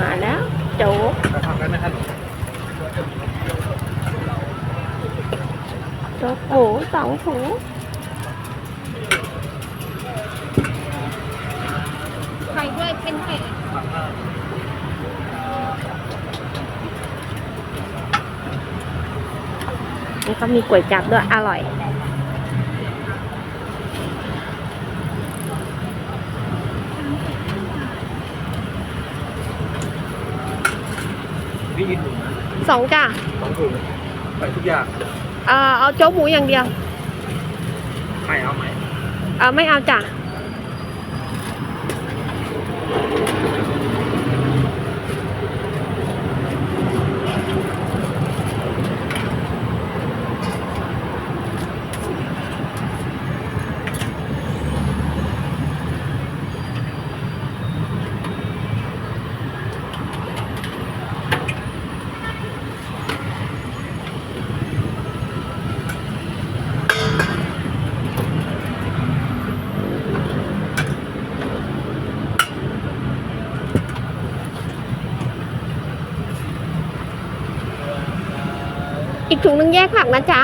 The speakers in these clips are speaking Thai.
มาแล้วโจ๊กจะทำได้ไหมครับโจ๊กหมูสองถุงไข่ด้วยเป็นไข่นี่เขามีก๋วยจับด้วยอร่อย พี่ยินถุงนะสองจ้ะสองถุงใส่ทุกอย่างเอ่อเอาโจ๊กหมูอย่างเดียวไข่เอาไหมเออไม่เอาจ้ะ อีกถุงนึงแยกผักนะจ๊ะ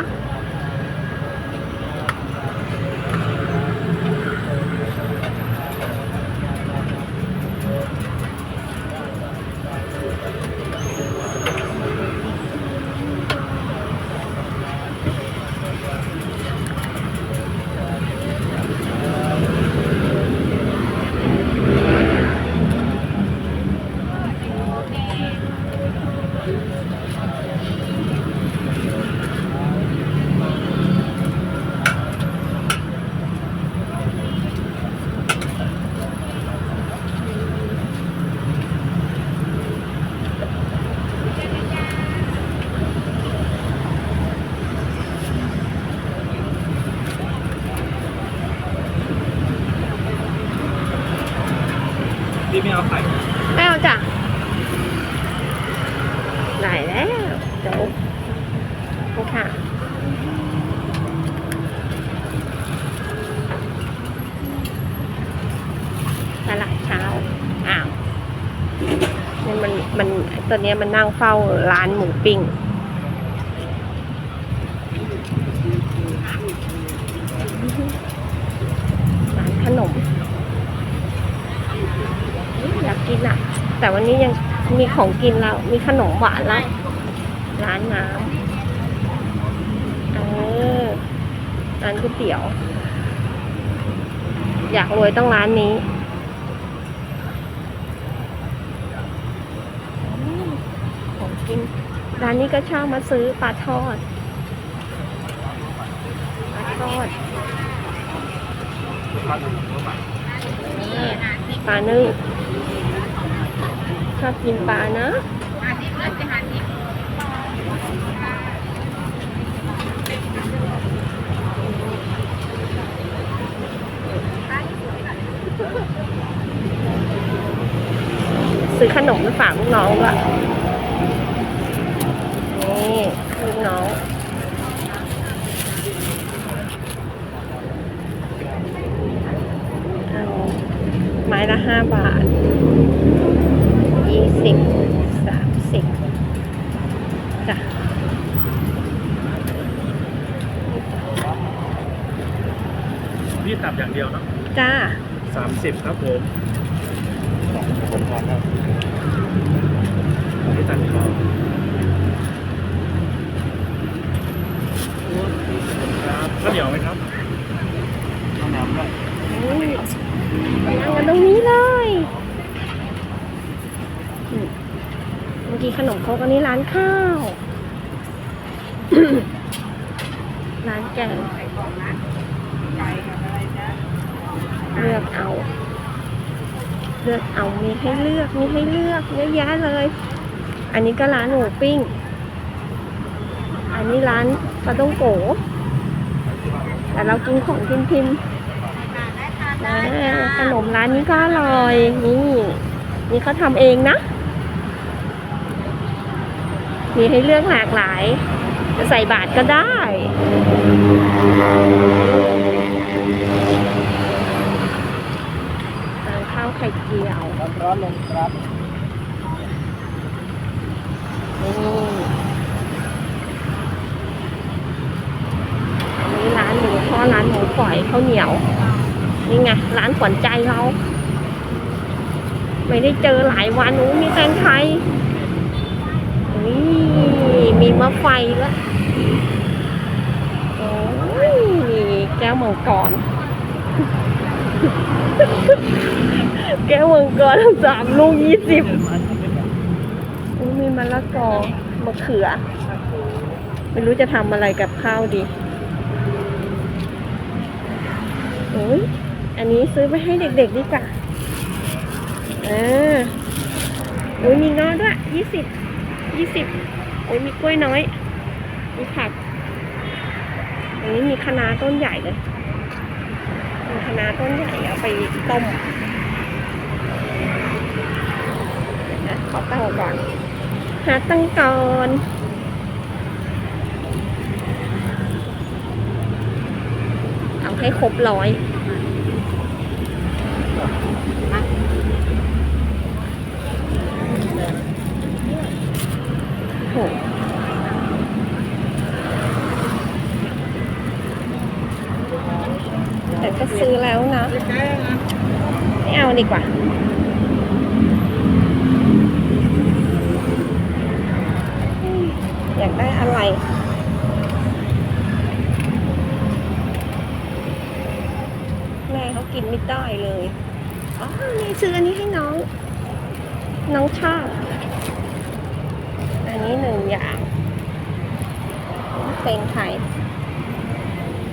พี่ไม่เอาไข่ ไม่เอาจ้ะไหนแล้วโจ๊กนี่ค่ะ ต ลาดเช้าอ้าวนี่มันมันตัวเนี้ยมันนั่งเฝ้าร้านหมูปิ้งร้านขนมอยากกินอะ แต่วันนี้ยังมีของกินแล้ว มีขนมหวานแล้ว ร้านน้ำเออร้านก๋วยเตี๋ยว อยากรวยต้องร้านนี้อืมของกิน ร้านนี้ก็ชอบมาซื้อปลาทอด ปลาทอด นี่ปลานึ่งชอบกินปลานะซื้อขนมมาฝากลูกน้องด้วย นี่ลูกน้องเอาไม้ละห้าบาทยี่สิบสามสิบจ้ะพี่ตับอย่างเดียวเนอะจ้าสามสิบครับผมสองผมทานครับพี่ตัดคอครับข้าว เหนียวไหมครับข้าวเหนียวด้วยนั่งกันตรงนี้เลยเมื่อกี้ขนมครกอันนี้ร้านข้าว ร้านแกงเลือกเอา เลือกเอา มีให้เลือก มีให้เลือกเยอะแยะเลย อันนี้ก็ร้านหมูปิ้ง อันนี้ร้านปลาต้องโก แต่เรากินของพิมพิมพ์ๆอ่าขนมร้านนี้ก็อร่อย นี่ นี่เขาทำเองนะ มีให้เลือกหลากหลาย จะใส่บาทก็ได้ทานข้าวไข่เจียวร้อนๆลงครับ นี่อันนี้ร้านหมูทอดร้านหมูฝอย ข้าวเหนียว นี่ไงร้านขวัญใจเรา ไม่ได้เจอหลายวันอู้มีแตงไทยนี่มีมะไฟแล้วโอ้ยมีแก้วมังกรแก้วมังกรสามลูกยี่สิบอู้มีมะละกอมะเขือ ไม่รู้จะทำอะไรกับข้าวดี โอ้ยอันนี้ซื้อไปให้เด็กๆดีกว่าอ่าโอ้ยมีงอด้วยยี่สิบยี่สิบโอ้ยมีกล้วยน้อย มีผักอันนี้มีคะน้าต้นใหญ่เลยมีคะน้าต้นใหญ่เอาไปต้มเดี๋ยวนะขอตั้งก่อน หาตั้งก่อน เอา ให้ครบร้อยโหแต่ก็ซื้อแล้วนะ ไม่เอาดีกว่าอยากได้อะไร แม่เขา กินไม่ได้เลย อ๋อ นี่ซื้ออันนี้ให้น้อง น้องชอบ อันนี้หนึ่งอย่างเป็นไข่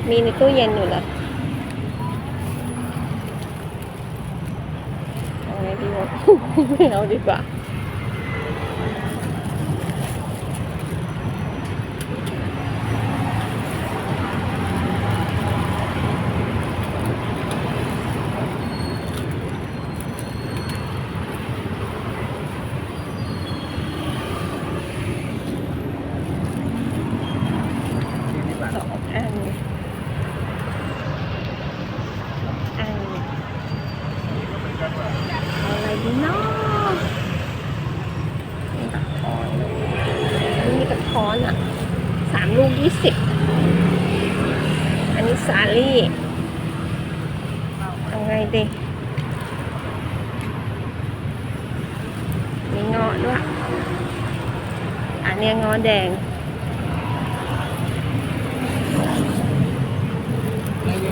มีในตู้เย็นอยู่เลยเอาไงดีวะไม่เอาดีกว่า สองอันอันเอาอะไรดีเนาะนี่กระท้อนนี่กระท้อนอะ สามลูกยี่สิบ อันนี้สาลี่เอาไงดีมีเงาะด้วย อันเนี้ยเงาะแดง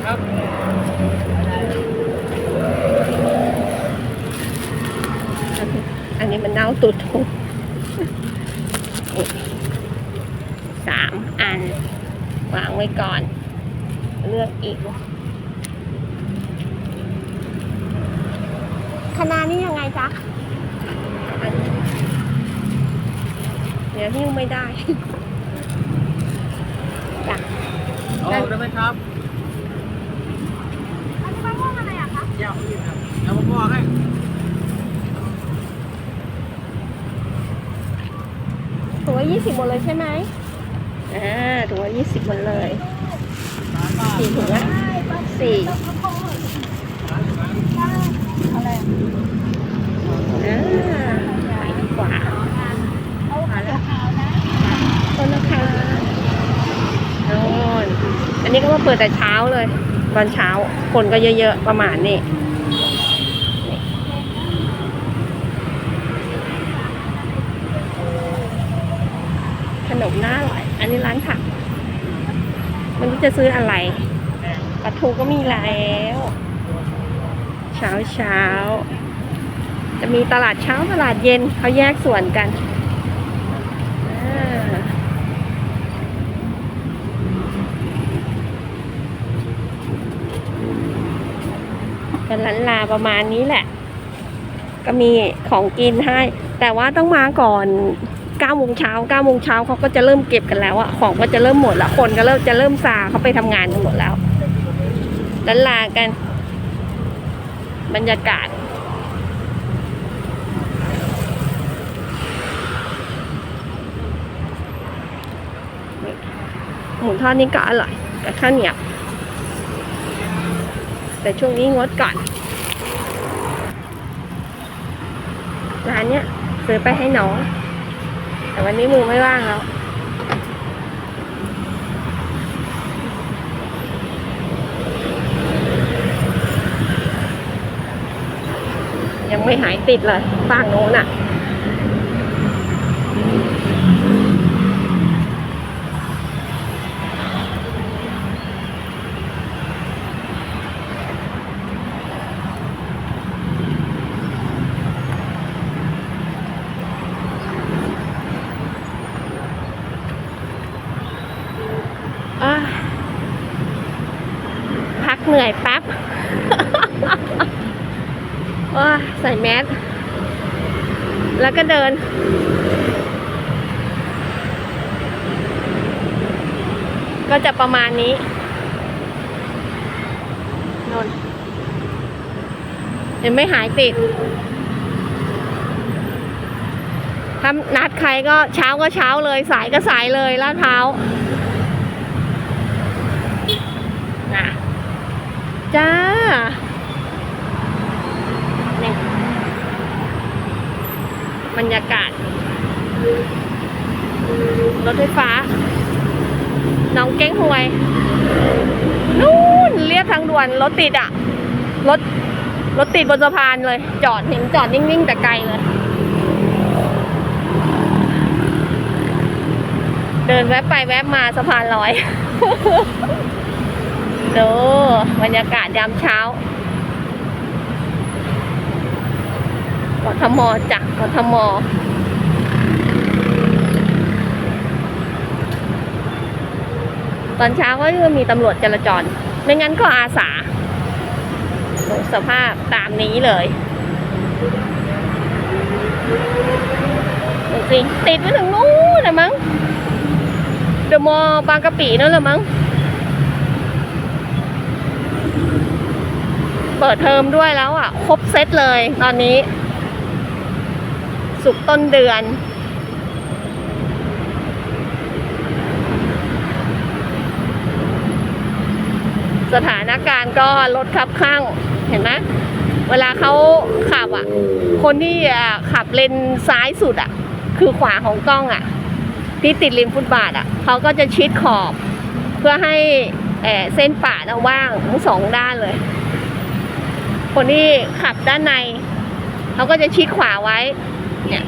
ครับ อันนี้มันเน่าตุดทุกสามอัน วางไว้ก่อน เลือกอีกคณะนี้ยังไงจ๊ะอันเดี๋ยวหิ้วไม่ได้จ้ะเอาได้ไหมครับอันนี้มะม่วงอะไรอะคะแก้วอื่นครับเอามาบอกให้ ถุงละยี่สิบหมดเลยใช่ไหมอ่าถุงละยี่สิบหมดเลยสี่ถุงละสี่อะไรอ่าไปดีกว่ามาแล้วต้นนะคะโน่นอันนี้ก็มาเปิดแต่เช้าเลย ตอนเช้าคนก็เยอะๆประมาณนี้ข น่าอร่อย อันนี้ร้านผัก มันจะซื้ออะไรปลาทูก็มีแล้ว เช้าเช้า จะมีตลาดเช้าตลาดเย็นเขาแยกส่วนกันอ่าเป็นลันลาประมาณนี้แหละ ก็มีของกินให้ แต่ว่าต้องมาก่อน 9โมงเช้า9โมงเช้าเขาก็จะเริ่มเก็บกันแล้วอะของก็จะเริ่มหมดละคนก็เริ่มจะเริ่มซาเขาไปทำงานกันหมดแล้วลันลากัน บรรยากาศ หมูทอดนี่ก็อร่อยกับข้าวเหนียวแต่ช่วงนี้งดก่อนร้านเนี้ยซื้อไปให้น้อง แต่วันนี้มือไม่ว่างแล้วยังไม่หายติดเลยฝั่งโน้นอะอะพัก เหนื่อยแป๊บว้าใส่แมสแล้วก็เดิน ก็จะประมาณนี้นนยังไม่หายติดถ้านัดใครก็เช้าก็เช้าเลย สายก็สายเลยลาดเท้านะ จ้านี่บรรยากาศ รถไฟฟ้า น้องเก้งหวย นู่นเรียบทางด่วน รถติดอะรถ รถติดบนสะพานเลย จอดเห็นจอดนิ่ง ๆ แต่ไกลเลย เดินแวบไปแวบมาสะพานลอย ดูบรรยากาศยามเช้ากทมจ้ะกทมตอนเช้าก็จะมีตำรวจจราจร ไม่งั้นก็อาสาสภาพตามนี้เลยดูสิติดไปถึงนู้นเลยมั้งเดอะมอลบางกะปินั่นแหละมั้ง เปิดเทอมด้วยแล้วอะ ครบเซตเลยตอนนี้ สุกต้นเดือน สถานการณ์ก็ลดคับข้างเห็นไหมเวลาเขาขับอะ คนที่ขับเลนซ้ายสุดอะ คือขวาของกล้องอะ ที่ติดริมฟุตบาทอะเขาก็จะชิดขอบ เพื่อให้เส้นป่านะว่างทั้งสองด้านเลย คนที่ขับด้านใน เขาก็จะชิดขวาไว้ เนี่ย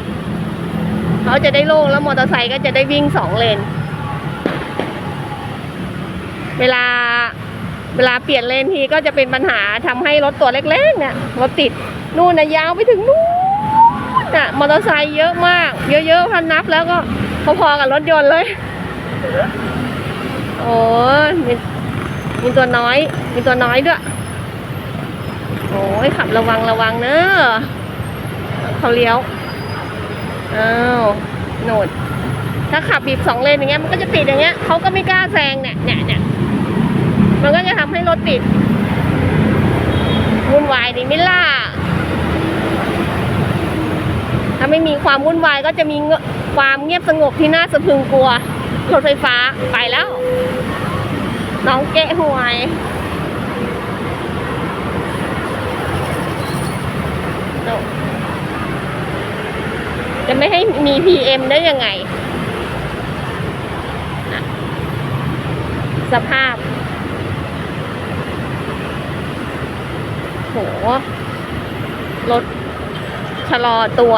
เขาจะได้โล่งแล้วมอเตอร์ไซค์ก็จะได้วิ่งสองเลน เวลาเวลาเปลี่ยนเลนทีก็จะเป็นปัญหาทำให้รถตัวเล็กๆเนี่ยรถติดนู่นนะยาวไปถึงนู่นน่ะมอเตอร์ไซค์เยอะมาก เยอะๆพันนับแล้วก็พอๆกับรถยนต์เลย โอ้ยมีมีตัวน้อย มีตัวน้อยด้วย โอ้ยขับระวังระวังเนอะเขาเลี้ยวอ้าวโหนด ถ้าขับบีบสองเลนอย่างเงี้ยมันก็จะติดอย่างเงี้ยเขาก็ไม่กล้าแซงเนี่ยเนี่ยเนี่ยมันก็จะทำให้รถติดวุ่นวายดีไม่ล่ะถ้าไม่มีความวุ่นวายก็จะมีเงความเงียบสงบที่น่าสะพึงกลัวรถไฟฟ้าไปแล้ว น้องเกะหวย โนจะไม่ให้มี PM ได้ยังไง สภาพ โห รถชะลอตัว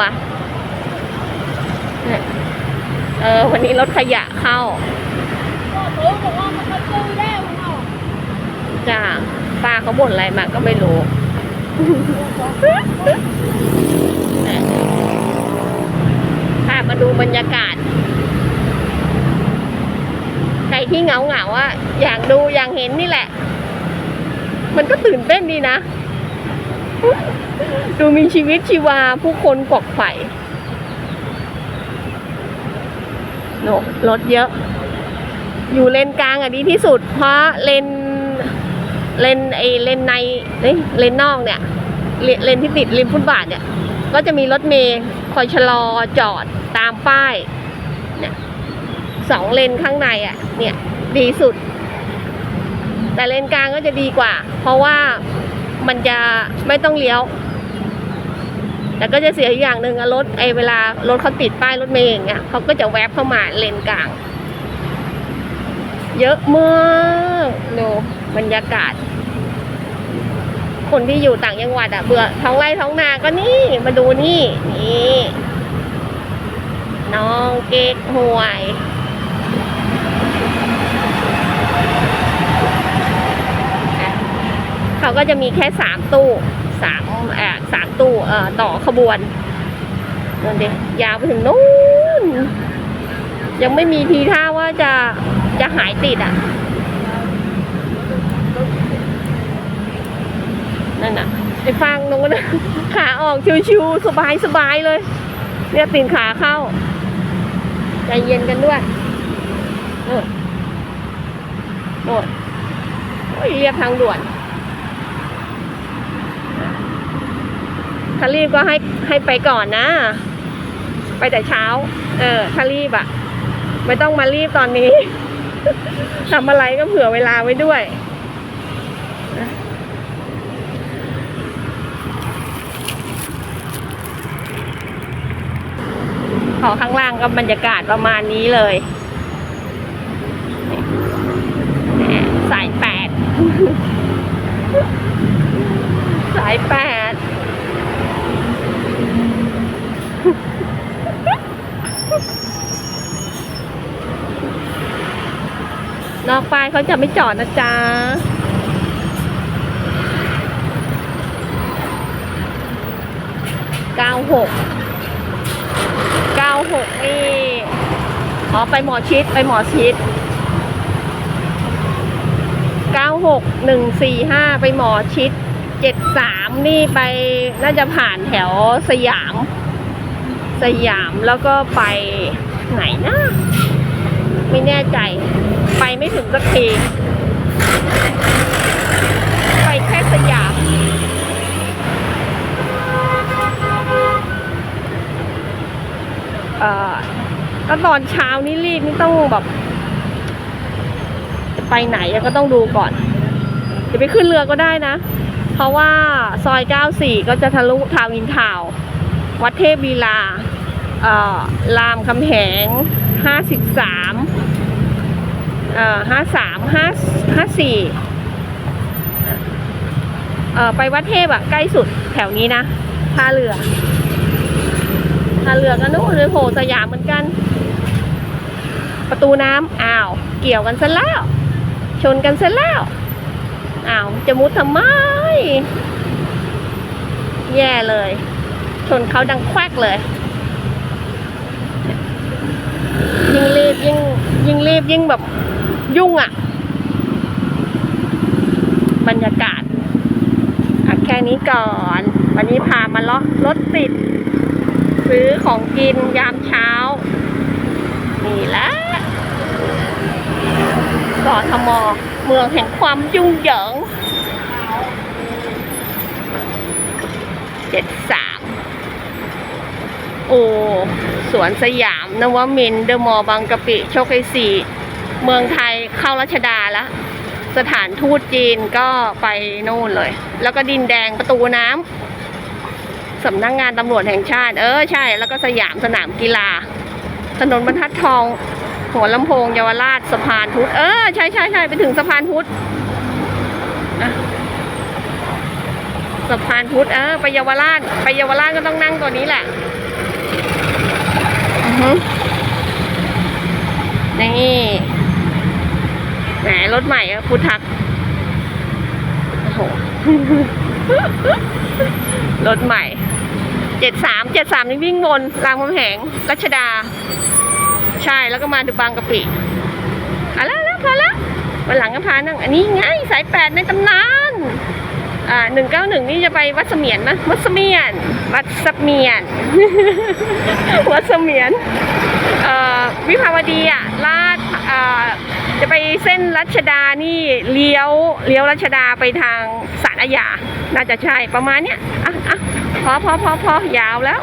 เออ วันนี้รถขยะเข้าโอ้บอกว่าก็ตู้แล้วเนาะจ้าป้าเขาบ่นอะไรมาก็ไม่รู้ พามาดูบรรยากาศ ใครที่เหงาเหงาอะอยากดูอยากเห็นนี่แหละ มันก็ตื่นเต้นดีนะ ดูมีชีวิตชีวาผู้คนกวักไข่โนรถเยอะ อยู่เลนกลางอะดีที่สุด เพราะเลน เลนไอเลนในเอ้ยเลนนอกเนี่ย เลนที่ติดริมฟุตบาทเนี่ย ก็จะมีรถเมย์คอยชะลอจอดตามป้ายเนี่ยสองเลนข้างในอะ เนี่ยดีสุด แต่เลนกลางก็จะดีกว่า เพราะว่ามันจะไม่ต้องเลี้ยว แต่ก็จะเสียอย่างหนึ่งอะรถไอเวลารถเขาติดป้ายรถเมย์อย่างเงี้ยเขาก็จะแวบเข้ามาเลนกลาง เยอะมากดู บรรยากาศ คนที่อยู่ต่างจังหวัดอะเบื่อท้องไร่ท้องนาก็นี่มาดูนี่นี่น้องเก๊กหวยเขาก็จะมีแค่สามตู้สามเอ่อสามตู้เอ่อต่อขบวนนั่นดิยาวไปถึงนู้นยังไม่มีทีท่าว่าจะจะหายติดอะ นั่นน่ะไอ้ฟังตรงนั้นขาออกชิวๆสบายสบายๆเลย เนี่ยตีนขาเข้า ใจเย็นกันด้วยโน่นโน่นโอ้ยเรียบทางด่วนถ้ารีบก็ให้ให้ไปก่อนนะ ไปแต่เช้า เออถ้ารีบอะไม่ต้องมารีบตอนนี้ทำอะไรก็เผื่อเวลาไว้ด้วย อข้างล่างก็บรรยากาศประมาณนี้เลยสายแปดสายแปดนอกป้ายเขาจะไม่จอดนะจ๊ะเก้าหก หกนี่อ๋อไปหมอชิดไปหมอชิดเก้าหกหนึ่งสี่ห้าไปหมอชิดเจ็ดสามนี่ไปน่าจะผ่านแถวสยาม สยามแล้วก็ไปไหนนะไม่แน่ใจ ไปไม่ถึงสักที ไปแค่สยาม เอก็ตอนเช้านี่รีบนี่ต้องแบบจะไปไหนก็ต้องดูก่อนจะไปขึ้นเรือก็ได้นะ เพราะว่าซอย 94 ก็จะทะลุทาวน์อินทาวน์วัดเทพวีลาเอ่อรามคำแหง 53เอ่อ53 5 54เอ่อไปวัดเทพอะใกล้สุดแถวนี้นะท่าเรือ ท่าเรือกันนู้นเลยโผล่สยามเหมือนกัน ประตูน้ำอ้าว เกี่ยวกันซะแล้ว ชนกันซะแล้วอ้าวจะมุดทำไม แย่เลย ชนเขาดังแควกเลยยิ่งรีบยิ่งยิ่งรีบยิ่งแบบยุ่งอะ่ะ บรรยากาศอะแค่นี้ก่อน วันนี้พามาเลาะรถติด ซื้อของกินยามเช้า นี่แหละกอทมเมืองแห่งความยุ่งเหยิงเจ็ดสามโอ้สวนสยามนวมินทร์เดอะมอลล์บางกะปิโชคชัยสี่เมืองไทยเข้ารัชดาแล้วสถานทูตจีนก็ไปนู่นเลย แล้วก็ดินแดงประตูน้ำ สำนักงงานตำรวจแห่งชาติ เออใช่ แล้วก็สยามสนามกีฬา ถนนบรรทัดทอง หัวลำโพงเยาวราชสะพานพุทธเออใช่ใช่ใช่ไปถึงสะพานพุทธสะพานพุทธเออไปเยาวราชไปเยาวราชก็ต้องนั่งตัวนี้แหละอือฮึนี่แหมรถใหม่อะพุทธักโอ้โหรถใหม่ เจ็ดสามเจ็ดสามนี่วิ่งวนรามคำแหงรัชดา ใช่แล้วก็มาดูบางกะปิอะแล้วแล้วพอแล้ววันหลังก็พานั่งอันนี้ไงสายแปดในตำนานอ่าหนึ่งเก้าหนึ่งนี่จะไปวัดเสมียนไหมวัดเสมียน วัดเสมียน วัดเสมียนเอ่อวิภาวดีอะลาดอ่า จะไปเส้นรัชดานี่เลี้ยวเลี้ยวรัชดาไปทางสารอาญาน่าจะใช่ประมาณเนี้ยอะอะพอพอพอพอยาวแล้ว